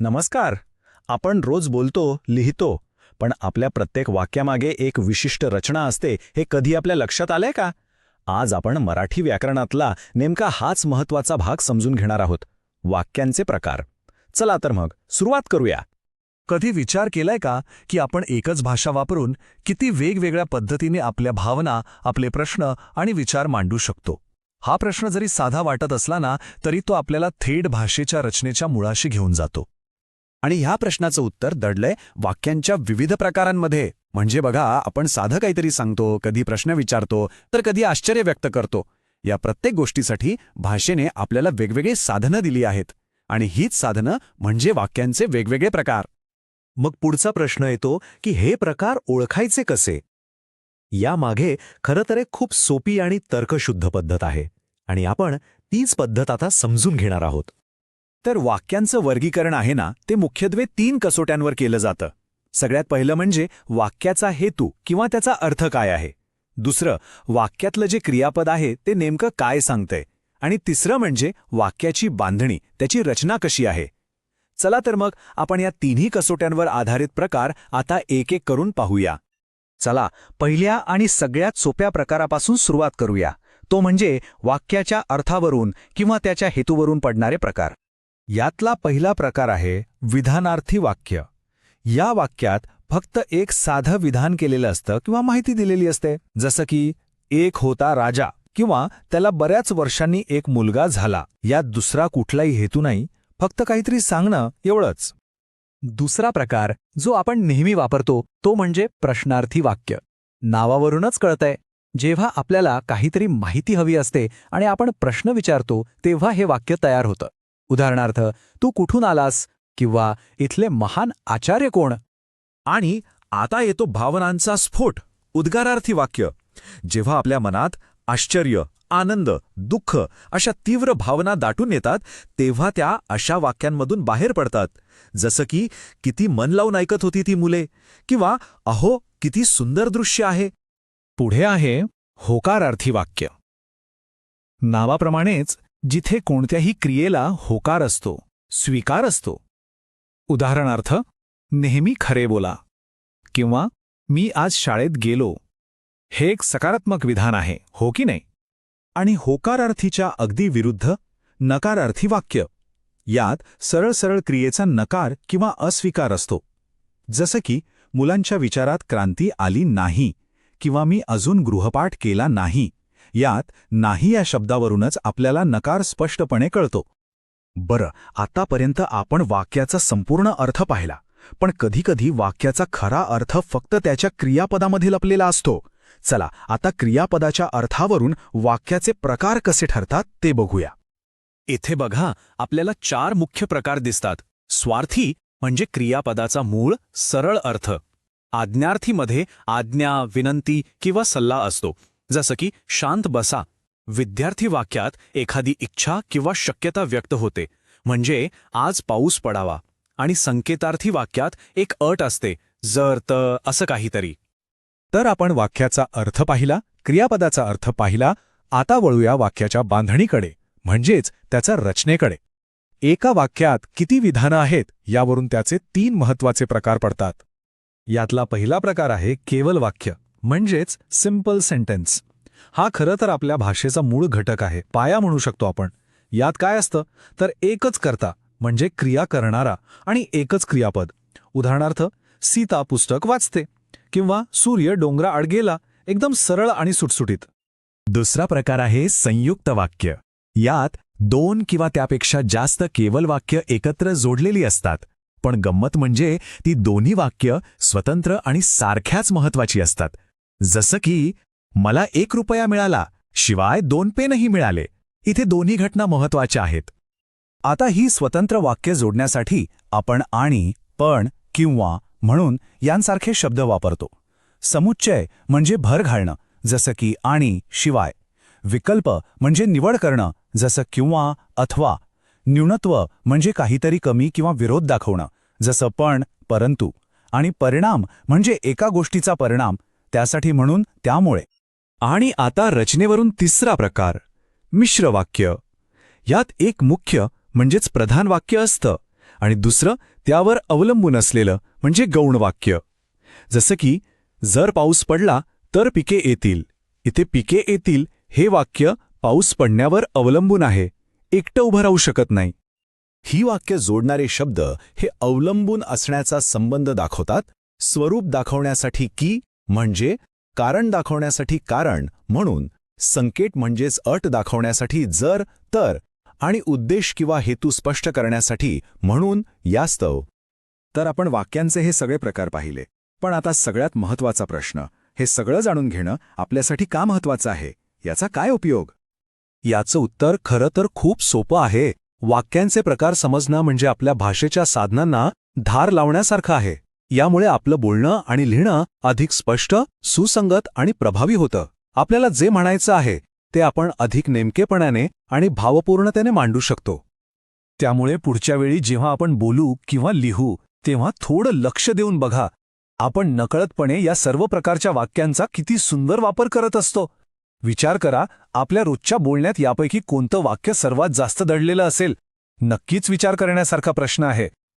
नमस्कार. आपण रोज बोलतो लिहितो पण आपल्या प्रत्येक वाक्यामागे एक विशिष्ट रचना असते हे कधी आपल्या लक्षात आलंय का? आज आपण मराठी व्याकरणातला नेमका हाच महत्त्वाचा भाग समजून घेणार आहोत वाक्यांचे प्रकार. चला तर मग सुरुवात करूया. कधी विचार केलाय का की आपण एकच भाषा वापरून किती वेगवेगळ्या पद्धतीने आपल्या भावना आपले प्रश्न आणि विचार मांडू शकतो? हा प्रश्न जरी साधा वाटत असला ना तरी तो आपल्याला थेट भाषेच्या रचनेच्या मुळाशी घेऊन जातो. आणि ह्या प्रश्नाचं उत्तर दडलंय वाक्यांच्या विविध प्रकारांमध्ये. म्हणजे बघा आपण साधं काहीतरी सांगतो कधी प्रश्न विचारतो तर कधी आश्चर्य व्यक्त करतो. या प्रत्येक गोष्टीसाठी भाषेने आपल्याला वेगवेगळी साधनं दिली आहेत. आणि हीच साधनं म्हणजे वाक्यांचे वेगवेगळे प्रकार. मग पुढचा प्रश्न येतो की हे प्रकार ओळखायचे कसे? यामागे खरं तर एक खूप सोपी आणि तर्कशुद्ध पद्धत आहे. आणि आपण तीच पद्धत आता समजून घेणार आहोत. तर वाक्यांचं वर्गीकरण आहे ना ते मुख्यत्वे तीन कसोट्यांवर केलं जातं. सगळ्यात पहिलं म्हणजे वाक्याचा हेतू किंवा त्याचा अर्थ काय आहे. दुसरं वाक्यातलं जे क्रियापद आहे ते नेमकं काय सांगतंय. आणि तिसरं म्हणजे वाक्याची बांधणी त्याची रचना कशी आहे. चला तर मग आपण या तिन्ही कसोट्यांवर आधारित प्रकार आता एक एक करून पाहूया. चला पहिल्या आणि सगळ्यात सोप्या प्रकारापासून सुरुवात करूया. तो म्हणजे वाक्याच्या अर्थावरून किंवा त्याच्या हेतूवरून पडणारे प्रकार. यातला पहिला प्रकार आहे विधानार्थी वाक्य. या वाक्यात फक्त एक साधं विधान केलेलं असतं किंवा माहिती दिलेली असते. जसं की एक होता राजा किंवा त्याला बऱ्याच वर्षांनी एक मुलगा झाला. यात दुसरा कुठलाही हेतू नाही फक्त काहीतरी सांगणं एवढंच. दुसरा प्रकार जो आपण नेहमी वापरतो तो म्हणजे प्रश्नार्थी वाक्य. नावावरूनच कळतंय. जेव्हा आपल्याला काहीतरी माहिती हवी असते आणि आपण प्रश्न विचारतो तेव्हा हे वाक्य तयार होतं. उदाहरणार्थ तू कुठून आलास? किंवा इथले महान आचार्य कोण? आणि आता येतो भावनांचा स्फोट उद्गारार्थी वाक्य. जेव्हा आपल्या मनात आश्चर्य आनंद दुःख अशा तीव्र भावना दाटून येतात तेव्हा त्या अशा वाक्यांमधून बाहेर पडतात. जसं की किती मन लावून ऐकत होती ती मुले? किंवा अहो किती सुंदर दृश्य आहे. पुढे आहे होकारार्थी वाक्य. नावाप्रमाणेच जिथे कोणत्याही क्रियेला होकार असतो स्वीकार असतो. उदाहरणार्थ नेहमी खरे बोला किंवा मी आज शाळेत गेलो हे एक सकारात्मक विधान आहे हो की नाही? आणि होकारार्थीच्या अगदी विरुद्ध नकारार्थी वाक्य यात सरळ सरळ क्रियेचा नकार किंवा अस्वीकार असतो. जसं की मुलांच्या विचारात क्रांती आली नाही किंवा मी अजून गृहपाठ केला नाही यात नाही या शब्दावरूनच आपल्याला नकार स्पष्टपणे कळतो. बरं आतापर्यंत आपण वाक्याचा संपूर्ण अर्थ पाहिला पण कधीकधी वाक्याचा खरा अर्थ फक्त त्याच्या क्रियापदामध्ये लपलेला असतो. चला आता क्रियापदाच्या अर्थावरून वाक्याचे प्रकार कसे ठरतात ते बघूया. इथे बघा आपल्याला चार मुख्य प्रकार दिसतात. स्वार्थी म्हणजे क्रियापदाचा मूळ सरळ अर्थ. आज्ञार्थीमध्ये आज्ञा विनंती किंवा सल्ला असतो. जसं की शांत बसा. विद्यार्थी वाक्यात एखादी इच्छा किंवा शक्यता व्यक्त होते. म्हणजे आज पाऊस पडावा. आणि संकेतार्थी वाक्यात एक अट असते. जर त असं काहीतरी. तर आपण वाक्याचा अर्थ पाहिला क्रियापदाचा अर्थ पाहिला आता वळूया वाक्याच्या बांधणीकडे. म्हणजेच त्याच्या रचनेकडे. एका वाक्यात किती विधानं आहेत यावरून त्याचे तीन महत्त्वाचे प्रकार पडतात. यातला पहिला प्रकार आहे केवल वाक्य. म्हणजेच सिंपल सेंटेन्स हा खरं तर आपल्या भाषेचा मूळ घटक आहे. पाया म्हणू शकतो आपण. यात काय असतं? तर एकच करता म्हणजे क्रिया करणारा आणि एकच क्रियापद. उदाहरणार्थ सीता पुस्तक वाचते किंवा सूर्य डोंगरा आडगेला एकदम सरळ आणि सुटसुटीत. दुसरा प्रकार आहे संयुक्त वाक्य. यात दोन किंवा त्यापेक्षा जास्त केवल वाक्य एकत्र जोडलेली असतात. पण गंमत म्हणजे ती दोन्ही वाक्य स्वतंत्र आणि सारख्याच महत्वाची असतात. जसं की मला एक रुपया मिळाला शिवाय दोन पेनही मिळाले. इथे दोन्ही घटना महत्त्वाच्या आहेत. आता ही स्वतंत्र वाक्य जोडण्यासाठी आपण आणि पण किंवा म्हणून यांसारखे शब्द वापरतो. समुच्चय म्हणजे भर घालणं जसं की आणि शिवाय. विकल्प म्हणजे निवड करणं जसं किंवा अथवा. न्यूनत्व म्हणजे काहीतरी कमी किंवा विरोध दाखवणं जसं पण परंतु. आणि परिणाम म्हणजे एका गोष्टीचा परिणाम त्यासाठी म्हणून त्यामुळे. आणि आता रचनेवरून तिसरा प्रकार मिश्र वाक्य. यात एक मुख्य म्हणजेच प्रधान वाक्य असतं. आणि दुसरं त्यावर अवलंबून असलेलं म्हणजे गौण वाक्य. जसं की जर पाऊस पडला तर पिके येतील. इथे पिके येतील हे वाक्य पाऊस पडण्यावर अवलंबून आहे. एकटं उभं राहू शकत नाही. ही वाक्य जोडणारे शब्द हे अवलंबून असण्याचा संबंध दाखवतात. स्वरूप दाखवण्यासाठी की म्हणजे कारण दाखवण्यासाठी कारण म्हणून संकेत म्हणजेच अट दाखवण्यासाठी जर तर आणि उद्देश किंवा हेतू स्पष्ट करण्यासाठी म्हणून यास्तव. तर आपण वाक्यांचे हे सगळे प्रकार पाहिले. पण आता सगळ्यात महत्त्वाचा प्रश्न हे सगळं जाणून घेणं आपल्यासाठी का महत्वाचं आहे? याचा काय उपयोग? याचं उत्तर खरं तर खूप सोपं आहे. वाक्यांचे प्रकार समजणं म्हणजे आपल्या भाषेच्या साधनांना धार लावण्यासारखं आहे. यामुळे आपलं बोलणं आणि लिहिणं अधिक स्पष्ट सुसंगत आणि प्रभावी होतं. आपल्याला जे म्हणायचं आहे ते आपण अधिक नेमकेपणाने आणि भावपूर्णतेने मांडू शकतो. त्यामुळे पुढच्या वेळी जेव्हा आपण बोलू किंवा लिहू तेव्हा थोडं लक्ष देऊन बघा. आपण नकळतपणे या सर्व प्रकारच्या वाक्यांचा किती सुंदर वापर करत असतो. विचार करा आपल्या रोजच्या बोलण्यात यापैकी कोणतं वाक्य सर्वात जास्त दडलेलं असेल? नक्कीच विचार करण्यासारखा प्रश्न आहे.